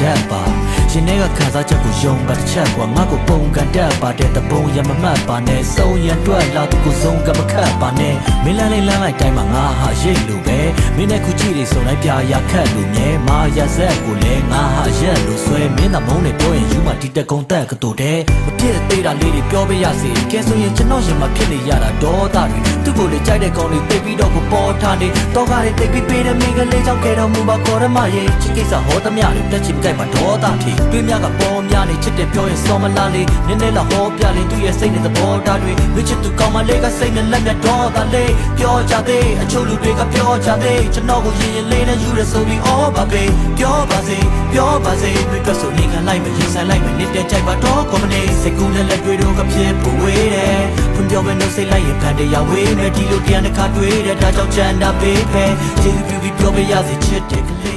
တတ်ပါရှင်ထဲကခံစားချက်ကိုယုံပါတစ်ချက်ကွာငါ့ကိုပုံကန်တတ်ပါတဲ့တပုံရမမှတ်ပါနဲ့စုံရန်တွက်လာသူကိုစုံကမခတ်ပါနဲ့မင်းလန်းလေးလန်းလိုက်တိုင်းမှာငါဟာရိတ်လို့ပဲမင်းနဲ့ခုကြည့်နေစုံလိုက်ပြရခတ်လို့မြဲမာရဆက်ကိုလည်းငါဟာရက်လို့ဆွဲမင်းသမုံးနဲ့ပြောရင်ယူမ တီတက်ကုံတက်ကတူတဲ့မဖြစ်သေးတာလေးတွေပြောပြရစီကဲဆိုရင်ကျွန်တော်ရင်မှာဖြစ်နေရတာဒေါသတွေသူ့ကိုလေကြိုက်တဲ့ကောင်တွေတိတ်ပြီးတော့ကိုပေါ်ထားနေတော့ကားတွေတိတ်ပြီးပေးတဲ့မိန်းကလေးကြောင့်ကဲတော်မူပါခေါ်ရမရဲ့ချစ်ကိစ္စဟောသမျှတွေတက်ချင်ကြိုက်မှာဒေါသထီတွေးများကပေါ်များနေချစ်တယ်ပြောရင်စောမလားလေးနည်းနည်းလာဟောပြလေးသူ့ရဲ့စိတ်နဲ့သဘောထားတွေဝချစ်သူကောင်းမလေးကစိတ်နဲ့လက်မြတ်ဒေါသလေးပြောကြသေးအချို့လူတွေကပြောကြသေးကျွန်တော်ကိုရင်ရင်လေးနဲ့ယူရဆိုပြီးအော်ပါပဲပြောပါစေ ပြောပါစေမိကဆိုနေခံလိုက်မရင်ဆိုင်လိုက်မနေတဲ့ကြိုက်ပါတော့ကောမနေစိတ်ကူးနဲ့လက်တွေတော့ကဖြစ်ဖို့ဝေးတယ်ဖွင့်ပြောမယ်လို့စိတ်လိုက်ရင်ဖန်တရားဝေးမယ်ဒီလိုတရားတစ်ခါတွေ့တဲ့ဒါကြောင့်ချမ်းသာပေးပဲကျေးဇူးပြုပြီးပြောပေးရစီချစ်တယ်ကလေး